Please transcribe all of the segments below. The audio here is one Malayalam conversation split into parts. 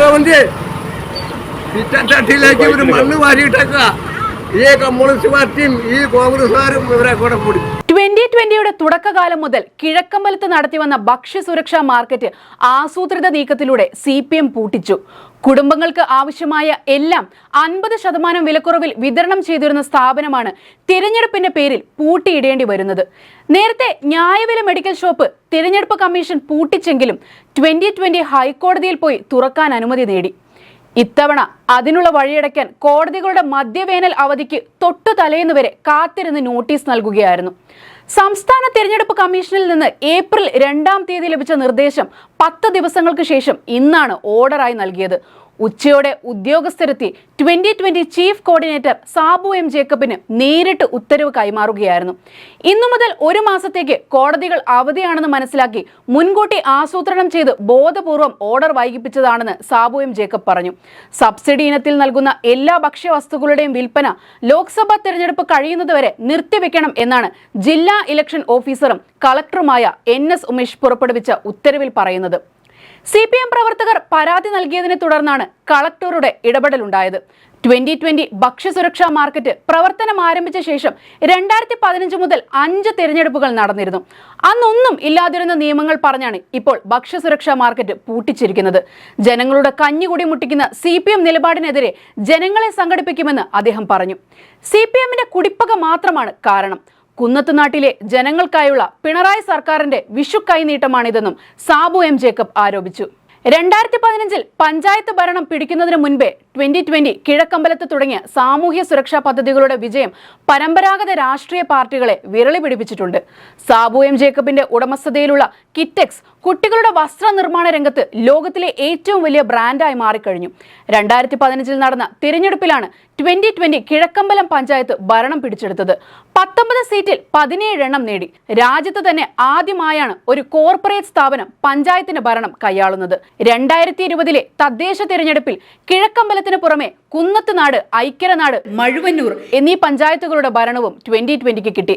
म्हणजे त्यांच्या ठिकाणी मानू मारी टाका. ഈ ഇവരെ കൂടി ട്വന്റി ട്വന്റിയുടെ തുടക്കകാലം മുതൽ കിഴക്കമ്പലത്ത് നടത്തിവന്ന ഭക്ഷ്യസുരക്ഷാ മാർക്കറ്റ് ആസൂത്രിത നീക്കത്തിലൂടെ സി പി എം പൂട്ടിച്ചു. കുടുംബങ്ങൾക്ക് ആവശ്യമായ എല്ലാം അൻപത് ശതമാനം വിലക്കുറവിൽ വിതരണം ചെയ്തിരുന്ന സ്ഥാപനമാണ് തിരഞ്ഞെടുപ്പിന്റെ പേരിൽ പൂട്ടിയിടേണ്ടി വരുന്നത്. നേരത്തെ ന്യായവില മെഡിക്കൽ ഷോപ്പ് തിരഞ്ഞെടുപ്പ് കമ്മീഷൻ പൂട്ടിച്ചെങ്കിലും ട്വന്റി ട്വന്റി ഹൈക്കോടതിയിൽ പോയി തുറക്കാൻ അനുമതി നേടി. ഇത്തവണ അതിനുള്ള വഴിയടയ്ക്കാൻ കോടതികളുടെ മദ്യവേനൽ അവധിക്ക് തൊട്ടു തലേന്ന് കാത്തിരുന്ന് നോട്ടീസ് നൽകുകയായിരുന്നു. സംസ്ഥാന തിരഞ്ഞെടുപ്പ് കമ്മീഷനിൽ നിന്ന് ഏപ്രിൽ രണ്ടാം തീയതി ലഭിച്ച നിർദ്ദേശം പത്ത് ദിവസങ്ങൾക്ക് ശേഷം ഇന്നാണ് ഓർഡറായി നൽകിയത്. ഉച്ചയോടെ ഉദ്യോഗസ്ഥരെത്തി twenty twenty chief coordinator Sabu M ജേക്കബിന് നേരിട്ട് ഉത്തരവ് കൈമാറുകയായിരുന്നു. ഇന്നു മുതൽ ഒരു മാസത്തേക്ക് കോടതികൾ അവധിയാണെന്ന് മനസ്സിലാക്കി മുൻകൂട്ടി ആസൂത്രണം ചെയ്ത് ബോധപൂർവം ഓർഡർ വൈകിപ്പിച്ചതാണെന്ന് സാബു എം ജേക്കബ് പറഞ്ഞു. സബ്സിഡി ഇനത്തിൽ നൽകുന്ന എല്ലാ ഭക്ഷ്യവസ്തുക്കളുടെയും വിൽപ്പന ലോക്സഭാ തെരഞ്ഞെടുപ്പ് കഴിയുന്നതുവരെ നിർത്തിവെക്കണം എന്നാണ് ജില്ലാ ഇലക്ഷൻ ഓഫീസറും കളക്ടറുമായ എൻ എസ് ഉമേഷ് പുറപ്പെടുവിച്ച ഉത്തരവിൽ പറയുന്നത്. സി പി എം പ്രവർത്തകർ പരാതി നൽകിയതിനെ തുടർന്നാണ് കളക്ടറുടെ ഇടപെടലുണ്ടായത്. ട്വന്റി ട്വന്റി ഭക്ഷ്യസുരക്ഷാ മാർക്കറ്റ് പ്രവർത്തനം ആരംഭിച്ച ശേഷം രണ്ടായിരത്തി പതിനഞ്ച് മുതൽ അഞ്ച് തിരഞ്ഞെടുപ്പുകൾ നടന്നിരുന്നു. അന്നൊന്നും ഇല്ലാതിരുന്ന നിയമങ്ങൾ പറഞ്ഞാണ് ഇപ്പോൾ ഭക്ഷ്യസുരക്ഷാ മാർക്കറ്റ് പൂട്ടിച്ചിരിക്കുന്നത്. ജനങ്ങളുടെ കഞ്ഞുകൂടി മുട്ടിക്കുന്ന സി പി എം നിലപാടിനെതിരെ ജനങ്ങളെ സംഘടിപ്പിക്കുമെന്ന് അദ്ദേഹം പറഞ്ഞു. സി പി എമ്മിന്റെ കുടിപ്പക മാത്രമാണ് കാരണം. കുന്നത്തുനാട്ടിലെ ജനങ്ങൾക്കായുള്ള പിണറായി സർക്കാരിന്റെ വിഷു കൈനീട്ടമാണിതെന്നും സാബു എം ജേക്കബ് ആരോപിച്ചു. രണ്ടായിരത്തി പതിനഞ്ചിൽ പഞ്ചായത്ത് ഭരണം പിടിക്കുന്നതിന് മുൻപേ ട്വന്റി ട്വന്റി കിഴക്കമ്പലത്ത് തുടങ്ങിയ സാമൂഹ്യ സുരക്ഷാ പദ്ധതികളുടെ വിജയം പരമ്പരാഗത രാഷ്ട്രീയ പാർട്ടികളെ വിരളി പിടിപ്പിച്ചിട്ടുണ്ട്. സാബു എം ജേക്കബിന്റെ ഉടമസ്ഥതയിലുള്ള കിറ്റെക്സ് കുട്ടികളുടെ വസ്ത്രനിർമ്മാണ രംഗത്ത് ലോകത്തിലെ ഏറ്റവും വലിയ ബ്രാൻഡായി മാറിക്കഴിഞ്ഞു. രണ്ടായിരത്തി പതിനഞ്ചിൽ നടന്ന തിരഞ്ഞെടുപ്പിലാണ് ട്വന്റി ട്വന്റി കിഴക്കമ്പലം പഞ്ചായത്ത് ഭരണം പിടിച്ചെടുത്തത്. പത്തൊമ്പത് സീറ്റിൽ പതിനേഴ് എണ്ണം നേടി. രാജ്യത്ത് തന്നെ ആദ്യമായാണ് ഒരു കോർപ്പറേറ്റ് സ്ഥാപനം പഞ്ചായത്തിന്റെ ഭരണം കൈയാളുന്നത്. രണ്ടായിരത്തി ഇരുപതിലെ തദ്ദേശ തിരഞ്ഞെടുപ്പിൽ കിഴക്കമ്പലത്തിന് പുറമെ കുന്നത്തുനാട് ഐക്യരനാട് മഴുവന്നൂർ എന്നീ പഞ്ചായത്തുകളുടെ ഭരണവും ട്വന്റി ട്വന്റിക്ക് കിട്ടി.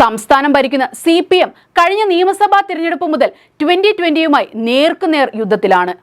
സംസ്ഥാനം ഭരിക്കുന്ന സി കഴിഞ്ഞ നിയമസഭാ തിരഞ്ഞെടുപ്പ് മുതൽ ട്വന്റി ട്വന്റിയുമായി നേർക്കുനേർ യുദ്ധത്തിലാണ്.